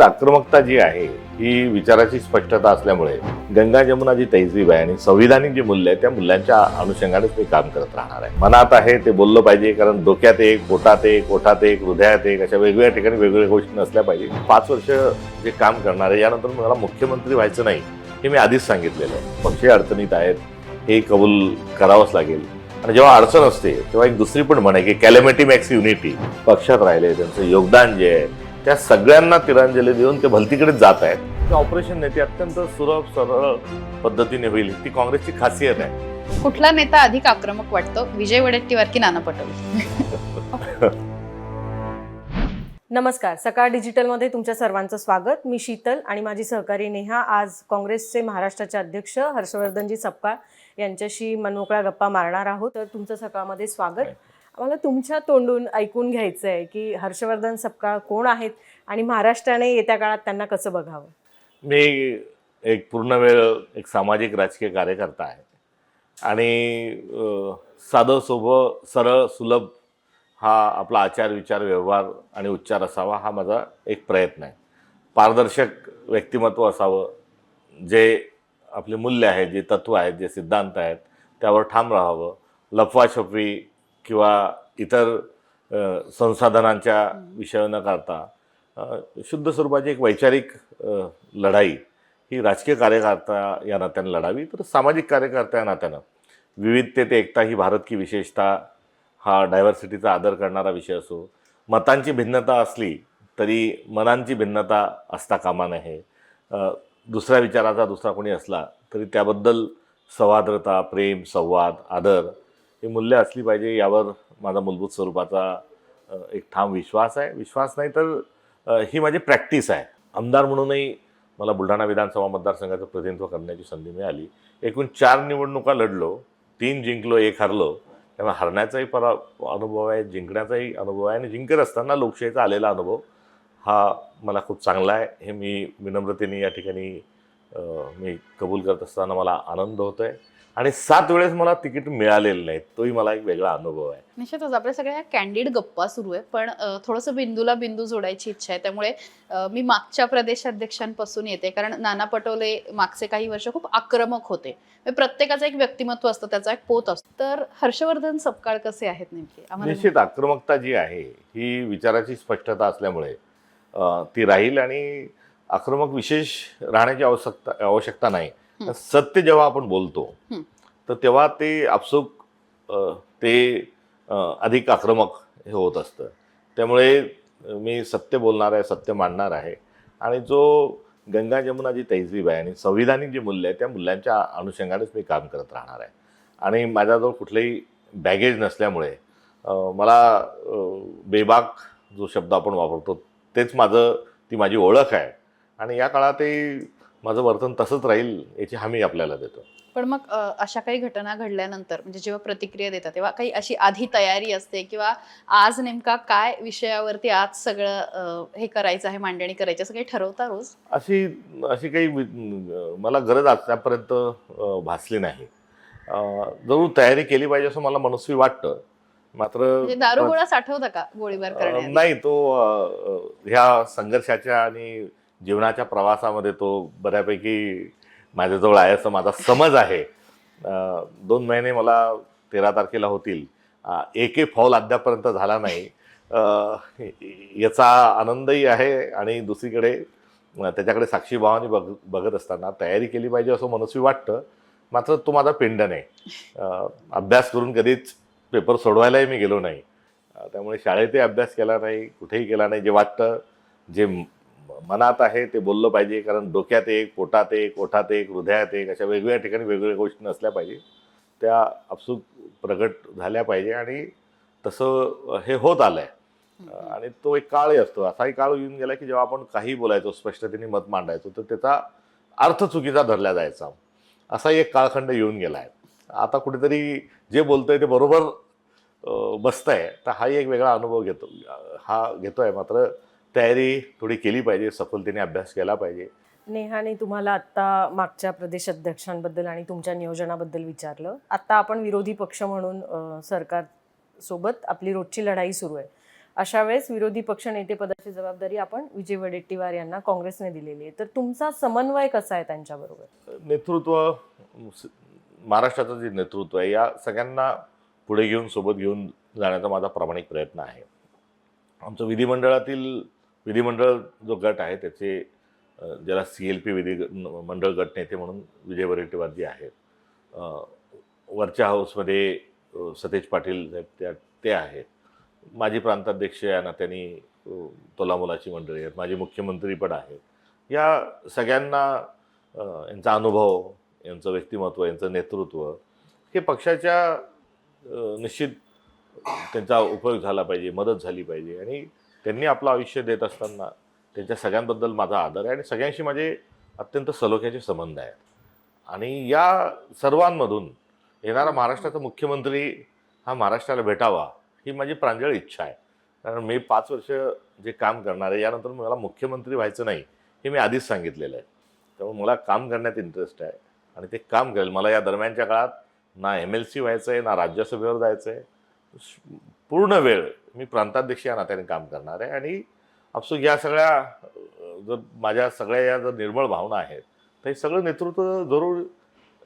आक्रमकता जी आहे ही विचाराची स्पष्टता असल्यामुळे गंगा जमुना जी तहजीब आहे आणि संविधानिक जी मूल्य आहे त्या मूल्यांच्या अनुषंगानेच ते काम करत राहणार आहे. मनात आहे ते बोललं पाहिजे कारण डोक्यात एक पोटात एक ओठात एक हृदयात एक अशा वेगवेगळ्या ठिकाणी वेगवेगळ्या गोष्टी नसल्या पाहिजे. पाच वर्ष जे काम करणार आहे यानंतर मला मुख्यमंत्री व्हायचं नाही हे मी आधीच सांगितलेलं आहे. पक्ष अडचणीत आहेत हे कबूल करावंच लागेल. आणि जेव्हा अडचण असते तेव्हा एक दुसरी पण म्हणे की कॅलेमिटी मॅक्स युनिटी पक्षात राहिले त्यांचं योगदान जे आहे त्या सगळ्यांना तिरांजली देऊन ते भलतीकडे जात आहेत. ऑपरेशन नेते अत्यंत सुलभ सरळ पद्धतीने होईल. ती काँग्रेसची खासियत आहे. कुठला नेता अधिक आक्रमक वाटतो? विजय वडेट्टीवार की नाना पटोले. नमस्कार. सकाळ डिजिटलमध्ये तुमच्या सर्वांचं स्वागत. मी शीतल आणि माझी सहकारी नेहा. आज काँग्रेसचे महाराष्ट्राचे अध्यक्ष हर्षवर्धनजी सपकाळ यांच्याशी मनमोकळ्या गप्पा मारणार आहोत. तर तुमचं सकाळमध्ये स्वागत. मला तुमच्या तोंडून ऐकून घ्यायचं आहे की हर्षवर्धन सपकाळ कोण आहेत आणि महाराष्ट्राने येत्या काळात त्यांना कसं बघावं? मी एक पूर्ण वेळ एक सामाजिक राजकीय कार्यकर्ता आहे. आणि साधं सोबं सरळ सुलभ हा आपला आचार विचार व्यवहार आणि उच्चार असावा हा माझा एक प्रयत्न आहे. पारदर्शक व्यक्तिमत्व असावं. जे आपले मूल्य आहेत जे तत्त्व आहेत जे सिद्धांत आहेत त्यावर ठाम राहावं. लफवाछपवी किंवा इतर संसाधनांच्या विषय न करता शुद्ध स्वरूपाची एक वैचारिक लढाई ही राजकीय कार्यकर्ता या नात्यानं लढावी तर सामाजिक कार्यकर्ता या नात्यानं. विविधतेत एकता ही भारत की विशेषता हा डायव्हर्सिटीचा आदर करणारा विषय असो. मतांची भिन्नता असली तरी मनांची भिन्नता असता कामा नये. दुसऱ्या विचाराचा दुसरा कोणी असला तरी त्याबद्दल सवाद्रता प्रेम संवाद आदर ही मूल्य असली पाहिजे यावर माझा मूलभूत स्वरूपाचा एक ठाम विश्वास आहे. विश्वास नाही तर ही माझी प्रॅक्टिस आहे. आमदार म्हणूनही मला बुलढाणा विधानसभा मतदारसंघाचं प्रतिनिधित्व करण्याची संधी मिळाली. एकूण चार निवडणुका लढलो तीन जिंकलो एक हरलो. त्यामुळे हरण्याचाही परा अनुभव आहे जिंकण्याचाही अनुभव आहे आणि जिंकत असताना लोकशाहीचा आलेला अनुभव हा मला खूप चांगला आहे. हे मी विनम्रतेने या ठिकाणी मी कबूल करत असताना मला आनंद होतो आहे आणि सात वेळेस मला तिकीट मिळालेलं नाही. तोही मला एक वेगळा अनुभव आहे. निश्चितच. आपल्या सगळ्या कॅन्डिड गप्पा सुरू आहे पण थोडंसं बिंदूला बिंदू जोडायची इच्छा आहे. त्यामुळे मी मागच्या प्रदेशाध्यक्षांपासून येते. कारण नाना पटोले मागचे काही वर्ष खूप आक्रमक होते. म्हणजे प्रत्येकाचं एक व्यक्तिमत्व असतं. त्याचा एक पोत असतो. तर हर्षवर्धन सपकाळ कसे आहेत नेमके? निश्चित. आक्रमकता जी आहे ही विचाराची स्पष्टता असल्यामुळे ती राहील आणि आक्रमक विशेष राहण्याची आवश्यकता आवश्यकता नाही. सत्य जेव्हा आपण बोलतो. तर तेव्हा ते आपसूक ते अधिक आक्रमक हे होत असतं. त्यामुळे मी सत्य बोलणार आहे सत्य मांडणार आहे. आणि जो गंगा जमुना जी तहजीब आहे आणि संविधानिक जी मूल्य आहे त्या मूल्यांच्या अनुषंगानेच मी काम करत राहणार आहे. आणि माझ्याजवळ कुठलंही बॅगेज नसल्यामुळे मला बेबाक जो शब्द आपण वापरतो तेच माझं ती माझी ओळख आहे. आणि या काळातही माझं वर्तन तसंच राहील याची हमी आपल्याला देतो. पण मग अशा काही घटना घडल्यानंतर म्हणजे जेव्हा प्रतिक्रिया देतात तेव्हा काही अशी आधी तयारी असते किंवा आज नेमका काय विषयावरती आज सगळं हे करायचं आहे मांडणी करायची असं काही ठरवता रोज? अशी अशी काही मला गरज आतापर्यंत भासली नाही. जरूर तयारी केली पाहिजे असं मला मनस्वी वाटतं. मात्र म्हणजे दारुगोळा साठवता का गोळीबार? नाही तो ह्या संघर्षाच्या आणि जीवनाच्या प्रवासामध्ये तो बऱ्यापैकी माझ्याजवळ आहे असं माझा समज आहे. दोन महिने मला तेरा तारखेला होतील. अ, एकही अद्यापर्यंत झाला नाही. याचा आनंदही आहे आणि दुसरीकडे त्याच्याकडे साक्षीभावाने बघ बघत असताना तयारी केली पाहिजे असं मनस्वी वाटतं. मात्र तो माझा पिंड नाही अभ्यास करून कधीच पेपर सोडवायलाही मी गेलो नाही. त्यामुळे शाळेतही अभ्यास केला नाही कुठेही केला नाही. जे वाटतं जे मनात आहे ते बोललं पाहिजे कारण डोक्यात एक पोटात एक ओठात एक हृदयात एक अशा वेगवेगळ्या ठिकाणी वेगवेगळ्या गोष्टी नसल्या पाहिजे. त्या आपसूक प्रगट झाल्या पाहिजे आणि तसं हे होत आलं आहे. आणि तो एक काळही असतो. असाही काळ येऊन गेला की जेव्हा आपण काही बोलायचो स्पष्टतेने मत मांडायचो तर त्याचा अर्थ चुकीचा धरला जायचा. असाही एक काळखंड येऊन गेला आहे. आता कुठेतरी जे बोलतोय ते बरोबर बसतंय. तर हाही एक वेगळा अनुभव घेतो हा घेतोय. मात्र तयारी थोडी केली पाहिजे सफलतेने अभ्यास केला पाहिजे. नेहाने तुम्हाला आत्ता मागच्या प्रदेश अध्यक्षांबद्दल आणि तुमच्या नियोजनाबद्दल विचारलं. आत्ता आपण विरोधी पक्ष म्हणून सरकार सोबत आपली रोजची लढाई सुरू आहे. अशा वेळेस विरोधी पक्ष नेतेपदाची जबाबदारी आपण विजय वडेट्टीवार यांना काँग्रेसने दिलेली आहे. तर तुमचा समन्वय कसा आहे त्यांच्याबरोबर? नेतृत्व महाराष्ट्राचं जे नेतृत्व आहे या सगळ्यांना पुढे घेऊन सोबत घेऊन जाण्याचा माझा प्रामाणिक प्रयत्न आहे. आमचं विधिमंडळातील विधिमंडळ जो गट आहे त्याचे ज्याला सी एल पी विधी ग- मंडळ गट नेते म्हणून विजय वडेट्टीवारजी आहेत. वरच्या हाऊसमध्ये सतेज पाटील साहेब त्या ते आहेत. माजी प्रांताध्यक्ष या नात्याने तोलामोलाची मंडळी आहेत. माजी मुख्यमंत्री पण आहेत. या सगळ्यांना यांचा अनुभव यांचं व्यक्तिमत्व यांचं नेतृत्व हे पक्षाच्या निश्चित त्यांचा उपयोग झाला पाहिजे मदत झाली पाहिजे. आणि त्यांनी आपलं आयुष्य देत असताना त्यांच्या सगळ्यांबद्दल माझा आदर आहे आणि सगळ्यांशी माझे अत्यंत सलोख्याचे संबंध आहेत. आणि या सर्वांमधून येणारा महाराष्ट्राचा मुख्यमंत्री हा महाराष्ट्राला भेटावा ही माझी प्रांजळ इच्छा आहे. कारण मी पाच वर्ष जे काम करणार आहे यानंतर मला मुख्यमंत्री व्हायचं नाही हे मी आधीच सांगितलेलं आहे. त्यामुळे मला काम करण्यात इंटरेस्ट आहे आणि ते काम करेल. मला या दरम्यानच्या काळात ना एम एल सी व्हायचं आहे ना राज्यसभेवर जायचं आहे पूर्ण वेळ मी प्रांताध्यक्ष या नात्याने काम करणार आहे. आणि अफसोस या सगळ्या जर माझ्या सगळ्या या जर निर्मळ भावना आहेत तर हे सगळं नेतृत्व जरूर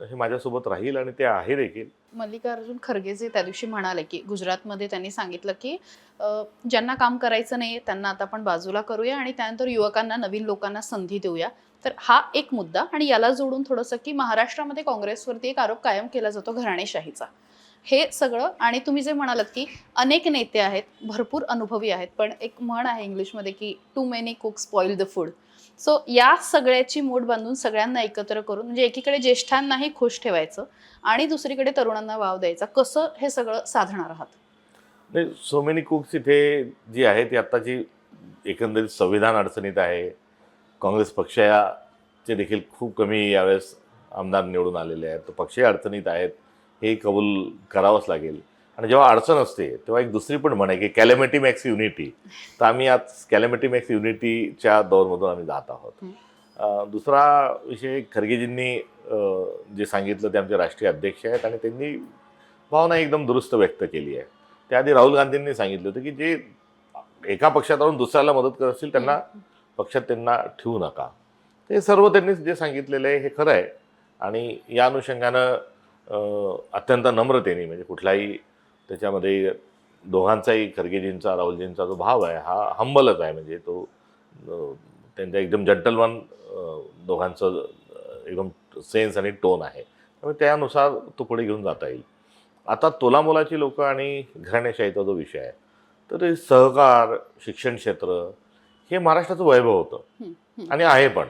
हे माझ्यासोबत राहील आणि ते आहे देखील. मल्लिकार्जुन खरगे जे त्या दिवशी म्हणाले की गुजरातमध्ये त्यांनी सांगितलं की ज्यांना काम करायचं नाही त्यांना आता आपण बाजूला करूया आणि त्यानंतर युवकांना नवीन लोकांना संधी देऊया. तर हा एक मुद्दा आणि याला जोडून थोडंसं की महाराष्ट्रामध्ये काँग्रेसवरती एक आरोप कायम केला जातो घराणेशाहीचा. हे सगळं आणि तुम्ही जे म्हणालात की अनेक नेते आहेत भरपूर अनुभवी आहेत पण एक म्हण आहे इंग्लिशमध्ये की too many cook spoil the food so या सगळ्याची मूठ बांधून सगळ्यांना एकत्र करून म्हणजे एकीकडे ज्येष्ठांनाही खुश ठेवायचं आणि दुसरीकडे तरुणांना वाव द्यायचा कसं हे सगळं साधणार आहात? नाही सो मेनी कुक्स इथे जी आहे ती आत्ताची एकंदरीत संविधान अडचणीत आहे. काँग्रेस पक्षाचे देखील खूप कमी यावेळेस आमदार निवडून आलेले आहेत. तर पक्षही अडचणीत आहेत. हे कबूल करावंच लागेल. आणि जेव्हा अडचण असते तेव्हा एक दुसरी पण म्हण आहे की कॅलेमिटी मॅक्स युनिटी तर आम्ही आज कॅलेमिटी मॅक्स युनिटीच्या दौरमधून आम्ही जात आहोत. दुसरा विषय खरगेजींनी जे सांगितलं ते आमचे राष्ट्रीय अध्यक्ष आहेत आणि त्यांनी भावना एकदम दुरुस्त व्यक्त केली आहे. त्याआधी राहुल गांधींनी सांगितलं होतं की जे एका पक्षात राहून दुसऱ्याला मदत करत असतील त्यांना पक्षात त्यांना ठेवू नका. ते सर्व त्यांनी जे सांगितलेलं आहे हे खरं आहे. आणि या अनुषंगानं अत्यंत नम्रतेने म्हणजे कुठलाही त्याच्यामध्ये दोघांचाही खरगेजींचा राहुलजींचा जो भाव आहे हा हंबलच आहे. म्हणजे तो त्यांचा एकदम जंटलमन दोघांचं एकदम सेन्स आणि टोन आहे. त्यामुळे त्यानुसार तो पुढे घेऊन जाता येईल. आता तोलामोलाची लोक आणि घराणेशाहीचा जो विषय आहे तर सहकार शिक्षण क्षेत्र हे महाराष्ट्राचं वैभव होतं. आणि आहे पण.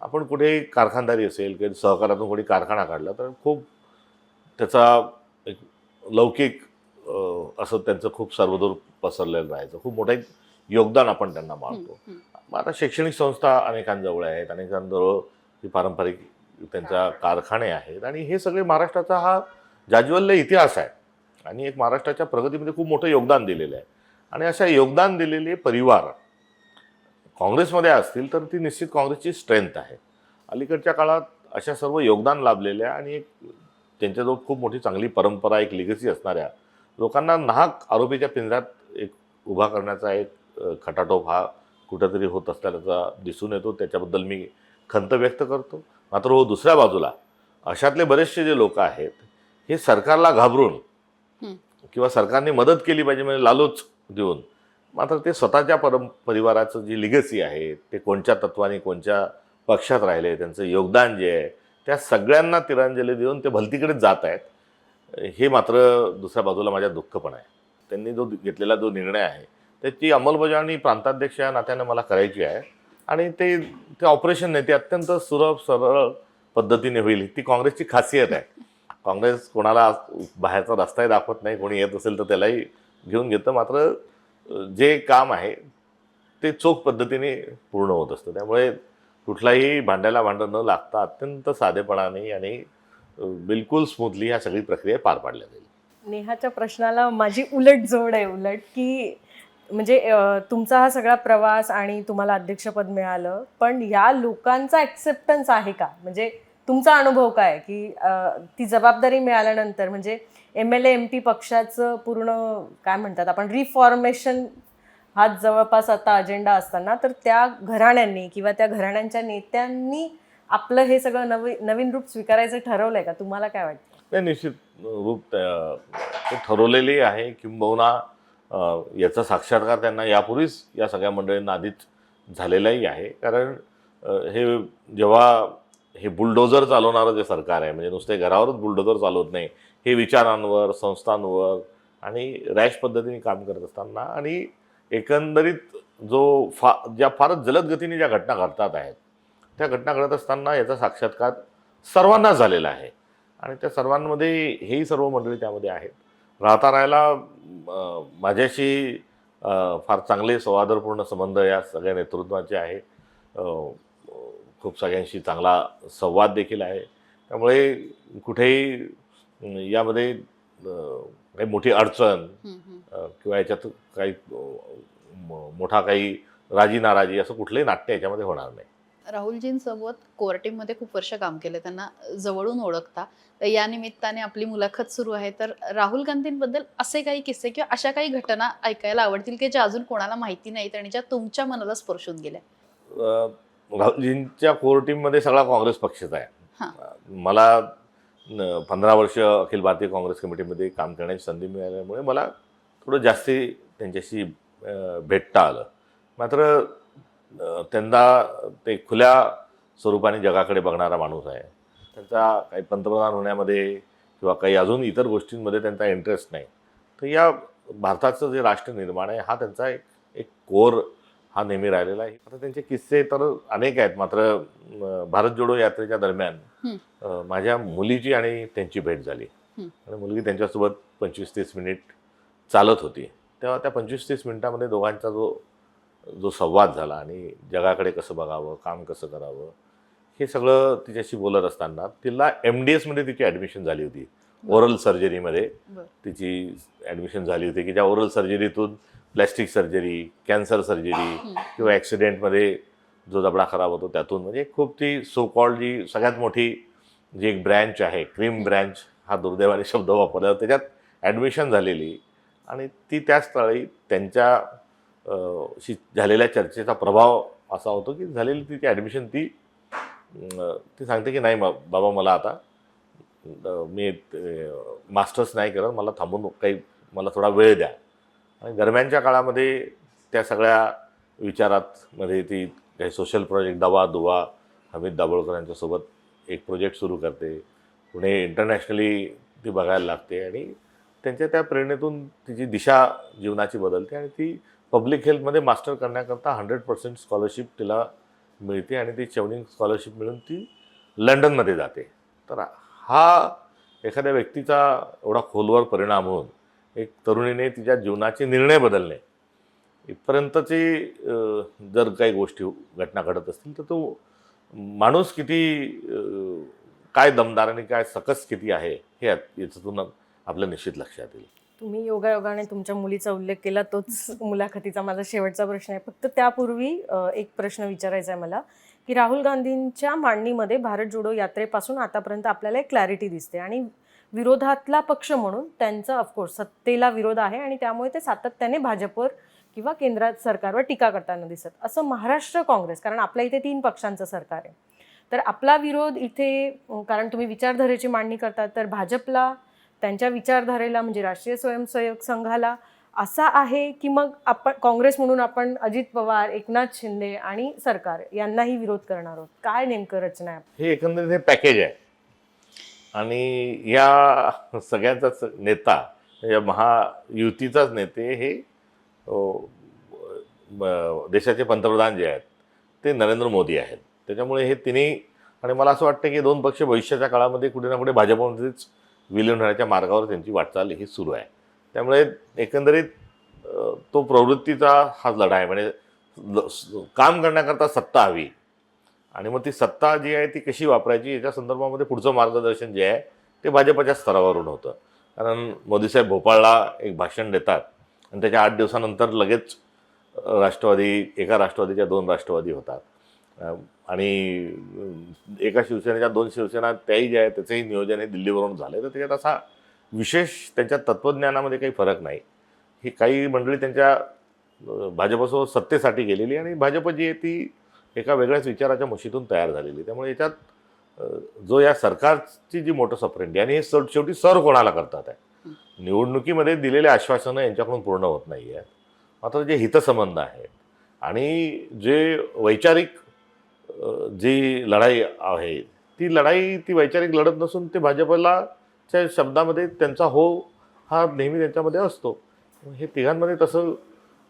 आपण कुठे कारखानदारी असेल किंवा सहकारातून कोणी कारखाना काढला तर खूप त्याचा एक लौकिक असं त्यांचं खूप सर्वदूर पसरलेलं राहायचं. खूप मोठं एक योगदान आपण त्यांना मानतो. मग आता शैक्षणिक संस्था अनेकांजवळ आहेत. अनेकांजवळ ही पारंपरिक त्यांच्या कारखाने आहेत. आणि हे सगळे महाराष्ट्राचा हा जाज्वल्य इतिहास आहे. आणि एक महाराष्ट्राच्या प्रगतीमध्ये खूप मोठं योगदान दिलेलं आहे. आणि अशा योगदान दिलेले परिवार काँग्रेसमध्ये असतील तर ती निश्चित काँग्रेसची स्ट्रेंथ आहे. अलीकडच्या काळात अशा सर्व योगदान लाभलेल्या आणि एक त्यांच्याजवळ खूप मोठी चांगली परंपरा एक लिगसी असणाऱ्या लोकांना नाहक आरोपीच्या पिंजऱ्यात एक उभा करण्याचा एक खटाटोप हा कुठंतरी होत असल्याचा दिसून येतो त्याच्याबद्दल मी खंत व्यक्त करतो मात्र हो दुसऱ्या बाजूला अशातले बरेचसे जे लोक आहेत हे सरकारला घाबरून. किंवा सरकारने मदत केली पाहिजे म्हणजे लालूच देऊन मात्र ते स्वतःच्या परं परिवाराचं जी लिगसी आहे ते कोणत्या तत्वाने कोणत्या पक्षात राहिले त्यांचं योगदान जे आहे त्या सगळ्यांना तिरांजली देऊन ते भलतीकडेच जात आहेत. हे मात्र दुसऱ्या बाजूला माझ्या दुःख पण आहे. त्यांनी जो घेतलेला जो निर्णय आहे त्याची अंमलबजावणी प्रांताध्यक्ष या नात्याने मला करायची आहे आणि ते ते ऑपरेशन नाही ते अत्यंत सुलभ सरळ पद्धतीने होईल ती काँग्रेसची खासियत आहे. काँग्रेस कोणाला बाहेरचा रस्ताही दाखवत नाही कोणी येत असेल तर त्यालाही घेऊन घेतं मात्र जे काम आहे ते चोख पद्धतीने पूर्ण होत असतं. त्यामुळे कुठलाही भांड्याला भांडं न लागता अत्यंत साधेपणाने आणि बिलकुल स्मूथली ह्या सगळी प्रक्रिया पार पाडल्या जाईल. नेहाच्या प्रश्नाला माझी उलट जोड आहे उलट की म्हणजे तुमचा हा सगळा प्रवास आणि तुम्हाला अध्यक्षपद मिळालं पण या लोकांचा ॲक्सेप्टन्स आहे का? म्हणजे तुमचा अनुभव काय? की ती जबाबदारी मिळाल्यानंतर म्हणजे M L A M P पक्षाचं पूर्ण काय म्हणतात आपण रिफॉर्मेशन हाच जवळपास आता अजेंडा असताना तर त्या घराण्यांनी किंवा त्या घराण्यांच्या नेत्यांनी आपलं हे सगळं नवी नवीन रूप स्वीकारायचं ठरवलंय का? तुम्हाला काय वाटतं? नाही निश्चित रूप ठरवलेली आहे. किंबहुना याचा साक्षात्कार त्यांना यापूर्वीच या सगळ्या मंडळींना आधीच झालेलाही आहे. कारण हे जेव्हा हे बुलडोजर चालवणारं जे सरकार आहे म्हणजे नुसते घरावरच बुलडोजर चालवत नाही हे विचारांवर संस्थांवर आणि रॅश पद्धतीने काम करत असताना आणि एकंदरीत जो फा ज्या फारच जलद गतीने ज्या घटना घडतात आहेत त्या घटना घडत असताना याचा साक्षात्कार सर्वांना झालेला आहे. आणि त्या सर्वांमध्ये हेही सर्व मंडळी त्यामध्ये आहेत. राहता राहायला माझ्याशी फार चांगले संवादपूर्ण संबंध या सगळ्या नेतृत्वाचे आहे. खूप सगळ्यांशी चांगला संवाद देखील आहे. त्यामुळे कुठेही यामध्ये काही मोठी अडचण किंवा याच्यात काही मोठा काही राजी नाराजी असं कुठलंही नाट्य याच्यामध्ये होणार नाही. राहुलजींसोबत कोर्टीमध्ये खूप वर्ष काम केले त्यांना जवळून ओळखता. तर या निमित्ताने आपली मुलाखत सुरू आहे. तर राहुल गांधींबद्दल असे काही किस्से किंवा अशा काही घटना ऐकायला आवडतील की ज्या अजून कोणाला माहिती नाहीत आणि ज्या तुमच्या मनाला स्पर्शून गेल्या? राहुलजींच्या कोर टीममध्ये सगळा काँग्रेस पक्षच आहे. मला पंधरा वर्ष अखिल भारतीय काँग्रेस कमिटीमध्ये काम करण्याची संधी मिळाल्यामुळे मला थोडं जास्ती त्यांच्याशी भेटता आलं. मात्र त्यांना ते खुल्या स्वरूपाने जगाकडे बघणारा माणूस आहे. त्यांचा काही पंतप्रधान होण्यामध्ये किंवा काही अजून इतर गोष्टींमध्ये त्यांचा इंटरेस्ट नाही. तर या भारताचं जे राष्ट्र निर्माण आहे हा त्यांचा एक एक कोर हा नेहमी राहिलेला आहे. आता त्यांचे किस्से तर अनेक आहेत. मात्र भारत जोडो यात्रेच्या दरम्यान माझ्या मुलीची आणि त्यांची भेट झाली. आणि मुलगी त्यांच्यासोबत पंचवीस तीस मिनिट चालत होती. तेव्हा त्या पंचवीस तीस मिनिटामध्ये दोघांचा जो जो संवाद झाला आणि जगाकडे कसं बघावं काम कसं करावं हे सगळं तिच्याशी बोलत असताना तिला एम डी एसमध्ये तिची ॲडमिशन झाली होती. ओरल सर्जरीमध्ये. तिची ॲडमिशन झाली होती की ज्या ओरल सर्जरीतून प्लॅस्टिक सर्जरी कॅन्सर सर्जरी किंवा ॲक्सिडेंटमध्ये जो दबडा खराब होतो त्यातून. म्हणजे खूप ती सो कॉल्ड जी सगळ्यात मोठी जी एक ब्रँच आहे क्रीम ब्रँच हा दुर्दैवाने शब्द वापरला. त्याच्यात ॲडमिशन झालेली आणि ती त्याच स्थळी त्यांच्या शी झालेल्या चर्चेचा प्रभाव असा होतो की झालेली तिची ॲडमिशन ती ती सांगते की नाही बाबा मला आता मी मास्टर्स नाही करत मला थांबून काही मला थोडा वेळ द्या. आणि दरम्यानच्या काळामध्ये त्या सगळ्या विचारात मध्ये ती काही सोशल प्रोजेक्ट दवा दुवा हमीद दाभोळकर यांच्यासोबत एक प्रोजेक्ट सुरू करते. पुणे इंटरनॅशनली ती बघायला लागते आणि त्यांच्या त्या प्रेरणेतून तिची दिशा जीवनाची बदलते आणि ती पब्लिक हेल्थमध्ये मास्टर करण्याकरता हंड्रेड पर्सेंट स्कॉलरशिप तिला मिळते आणि ती चेवनिंग स्कॉलरशिप मिळून ती लंडनमध्ये जाते. तर हा एखाद्या व्यक्तीचा एवढा खोलवर परिणाम होऊन एक तरुणीने तिच्या जीवनाचे निर्णय बदलणे. इथपर्यंतची जर काही गोष्टी घटना घडत असतील तर तो माणूस किती काय दमदार आणि काय सकस किती आहे हे याच्यातून आपलं निश्चित लक्षात येईल. तुम्ही योगायोगाने तुमच्या मुलीचा उल्लेख केला तोच मुलाखतीचा माझा शेवटचा प्रश्न आहे. फक्त त्यापूर्वी एक प्रश्न विचारायचा आहे मला की राहुल गांधींच्या मांडणीमध्ये भारत जोडो यात्रेपासून आतापर्यंत आपल्याला एक क्लॅरिटी दिसते आणि विरोधातला पक्ष म्हणून त्यांचा ऑफकोर्स सत्तेला विरोध आहे आणि त्यामुळे ते सातत्याने भाजपवर किंवा केंद्रात सरकारवर टीका करताना दिसत. असं महाराष्ट्र काँग्रेस कारण आपल्या इथे तीन पक्षांचं सरकार आहे. तर आपला विरोध इथे कारण तुम्ही विचारधारेची मांडणी करतात तर भाजपला त्यांच्या विचारधारेला म्हणजे राष्ट्रीय स्वयंसेवक संघाला असा आहे की मग आपण काँग्रेस म्हणून आपण अजित पवार एकनाथ शिंदे आणि सरकार यांनाही विरोध करणार आहोत? काय नेमकं रचना आहे? हे एकंदरीत हे पॅकेज आहे. आणि या सगळ्यांचाच नेता या महायुतीचाच नेते हे देशाचे पंतप्रधान जे आहेत ते नरेंद्र मोदी आहेत. त्याच्यामुळे हे तिन्ही आणि मला असं वाटतं की दोन पक्ष भविष्याच्या काळामध्ये कुठे ना कुठे भाजपमध्येच विलीन होण्याच्या मार्गावर त्यांची वाटचाल ही सुरू आहे. त्यामुळे एकंदरीत तो प्रवृत्तीचा हा लढा आहे. म्हणजे काम करण्याकरता सत्ता हवी. आणि मग ती सत्ता जी आहे ती कशी वापरायची याच्या संदर्भामध्ये पुढचं मार्गदर्शन जे आहे ते भाजपच्या स्तरावरून होतं. कारण मोदीसाहेब भोपाळला एक भाषण देतात आणि त्याच्या आठ दिवसानंतर लगेच राष्ट्रवादी एका राष्ट्रवादीच्या दोन राष्ट्रवादी होतात. आणि एका शिवसेनेच्या दोन शिवसेना त्याही जे आहे त्याचंही नियोजन हे दिल्लीवरून झालं तर त्याच्यात असा विशेष त्यांच्या तत्त्वज्ञानामध्ये काही फरक नाही. ही काही मंडळी त्यांच्या भाजपसोबत सत्तेसाठी गेलेली आणि भाजप जी आहे ती एका वेगळ्याच विचाराच्या मुशीतून तयार झालेली. त्यामुळे याच्यात जो या सरकारची जी मोठं सफरेंडी आणि हे सर- शेवटी सर कोणाला करतात आहे? निवडणुकीमध्ये दिलेले आश्वासनं यांच्याकडून पूर्ण होत नाही आहेत मात्र जे हितसंबंध आहेत आणि जे वैचारिक जी लढाई आहे ती लढाई ती वैचारिक लढत नसून ते भाजपला च्या शब्दामध्ये त्यांचा हो हा नेहमी त्यांच्यामध्ये असतो. हे तिघांमध्ये तसं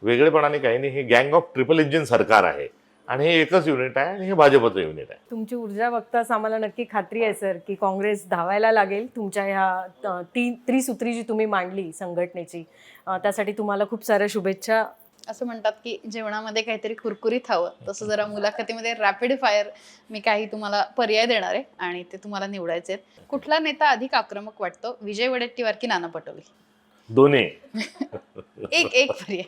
वेगळेपणाने काही नाही. हे गँग ऑफ ट्रिपल इंजिन सरकार आहे. आणि हे एकच युनिट आहे आणि हे भाजपचं युनिट आहे. तुमची ऊर्जा बघताच आम्हाला नक्की खात्री आहे सर की काँग्रेस धावायला लागेल. तुमच्या ह्या अ, ती त्रिसूत्री जी तुम्ही मांडली संघटनेची त्यासाठी तुम्हाला खूप साऱ्या शुभेच्छा. असं म्हणतात की जेवणामध्ये काहीतरी कुरकुरीत हवं. तसं जरा मुलाखतीमध्ये रॅपिड फायर मी काही तुम्हाला पर्याय देणार आहे आणि ते तुम्हाला निवडायचे आहेत. कुठला नेता अधिक आक्रमक वाटतो? विजय वडेट्टीवार की नाना पटोले? दोन्ही. एक एक पर्याय.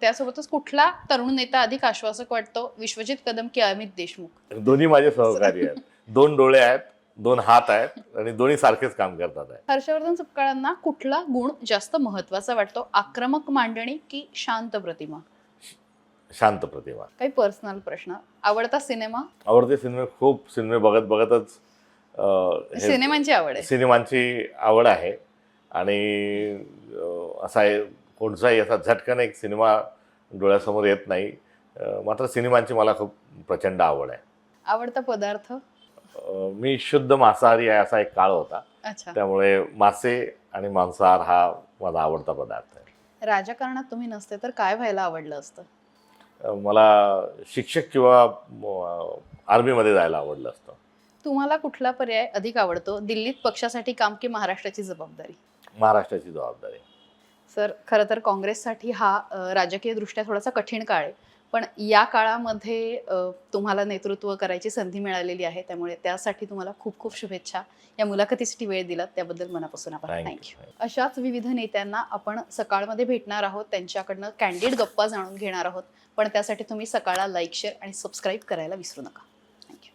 त्यासोबतच कुठला तरुण नेता अधिक आश्वासक वाटतो? विश्वजित कदम की अमित देशमुख? दोन्ही माझे सहकारी आहेत. दोन डोळे आहेत दोन हात आहेत आणि दोन्ही सारखेच काम करतात हर्षवर्धन सपकाळांना कुठला गुण जास्त महत्त्वाचा वाटतो? आक्रमक मांडणी की शांत प्रतिमा? शांत प्रतिमा. काही पर्सनल प्रश्न. आवडता सिनेमा? आवडते सिनेमे खूप. सिनेमे बघत बघतच अं, हे- सिनेमांची आवड आहे. सिनेमांची आवड आहे. आणि अं, असा आहे कोणताही असा झटकन एक सिनेमा डोळ्यासमोर येत नाही. मात्र सिनेमांची मला खूप प्रचंड आवड आहे. आवडता पदार्थ? मी शुद्ध मांसाहारी आहे असा एक काळ होता. अच्छा. त्यामुळे मासे आणि मांसाहार हा माझा आवडता पदार्थ आहे. राजकारणात तुम्ही नसते तर काय व्हायला आवडलं असतं? मला शिक्षक किंवा आर्मीमध्ये जायला आवडलं असतं. तुम्हाला कुठला पर्याय अधिक आवडतो? दिल्लीत पक्षासाठी काम की महाराष्ट्राची जबाबदारी? महाराष्ट्राची जबाबदारी. सर खरं तर काँग्रेससाठी हा अ, राजकीयदृष्ट्या थोडासा कठीण काळ आहे. पण या काळामध्ये तुम्हाला नेतृत्व करायची संधी मिळालेली आहे. त्यामुळे त्यासाठी तुम्हाला खूप खूप शुभेच्छा. या मुलाखतीसाठी वेळ दिलात. त्याबद्दल मनापासून आभार. थँक्यू थँक्यू अशाच विविध नेत्यांना आपण सकाळमध्ये भेटणार आहोत. त्यांच्याकडनं कॅन्डिड गप्पा जाणून घेणार आहोत. पण त्यासाठी तुम्ही सकाळला लाईक शेअर आणि सबस्क्राईब करायला विसरू नका. थँक्यू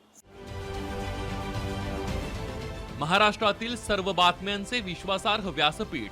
महाराष्ट्रातील सर्व बातम्यांचे विश्वासार्ह व्यासपीठ.